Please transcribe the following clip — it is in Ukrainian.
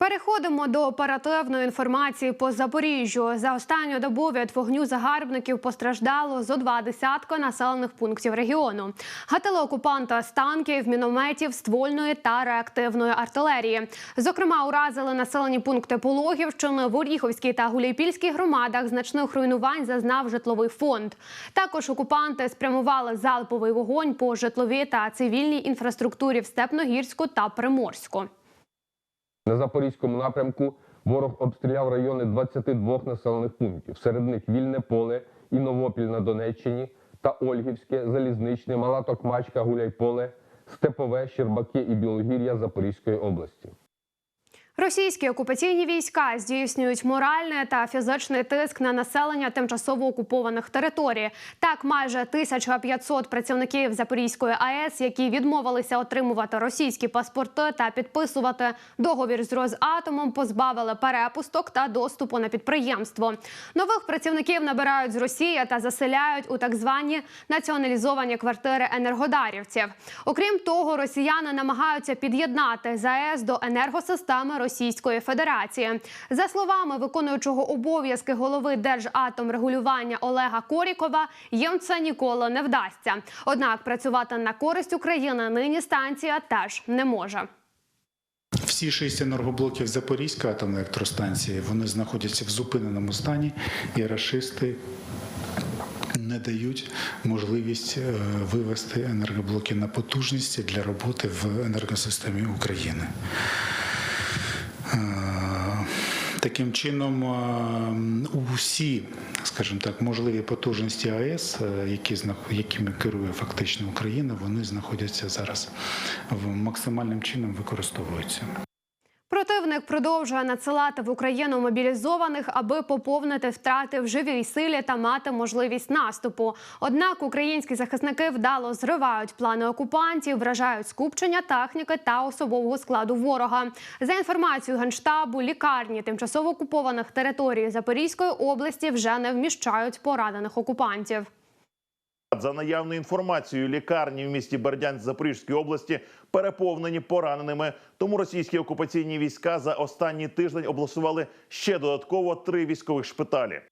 Переходимо до оперативної інформації по Запоріжжю. За останню добу від вогню загарбників постраждало зо два десятка населених пунктів регіону. Гатили окупанта з танків, мінометів, ствольної та реактивної артилерії. Зокрема, уразили населені пункти Пологівщини, в Оріховській та Гуляйпільській громадах. Значних руйнувань зазнав житловий фонд. Також окупанти спрямували залповий вогонь по житловій та цивільній інфраструктурі в Степногірську та Приморську. На запорізькому напрямку ворог обстріляв райони 22 населених пунктів. Серед них Вільне поле і Новопіль на Донеччині та Ольгівське, Залізничне, Мала Токмачка, Гуляйполе, Степове, Щербаки і Білогір'я Запорізької області. Російські окупаційні війська здійснюють моральний та фізичний тиск на населення тимчасово окупованих територій. Так, майже 1500 працівників Запорізької АЕС, які відмовилися отримувати російські паспорти та підписувати договір з Росатомом, позбавили перепусток та доступу на підприємство. Нових працівників набирають з Росії та заселяють у так звані націоналізовані квартири енергодарівців. Окрім того, росіяни намагаються під'єднати ЗАЕС до енергосистеми Російської Федерації. За словами виконуючого обов'язки голови Держатомрегулювання Олега Корікова, їм це ніколи не вдасться. Однак працювати на користь України нині станція теж не може. Всі шість енергоблоків Запорізької атомної електростанції вони знаходяться в зупиненому стані, і рашисти не дають можливість е, вивести енергоблоки на потужності для роботи в енергосистемі України. Е, Таким чином, е, усі, скажімо так, можливі потужності АЕС, е, які якими керує фактично Україна, вони знаходяться зараз в максимальним чином використовуються. Противник продовжує надсилати в Україну мобілізованих, аби поповнити втрати в живій силі та мати можливість наступу. Однак українські захисники вдало зривають плани окупантів, вражають скупчення техніки та особового складу ворога. За інформацією генштабу, лікарні тимчасово окупованих територій Запорізької області вже не вміщають поранених окупантів. За наявною інформацією, лікарні в місті Бердянськ Запорізької області переповнені пораненими. Тому російські окупаційні війська за останній тиждень обласували ще додатково три військових шпиталі.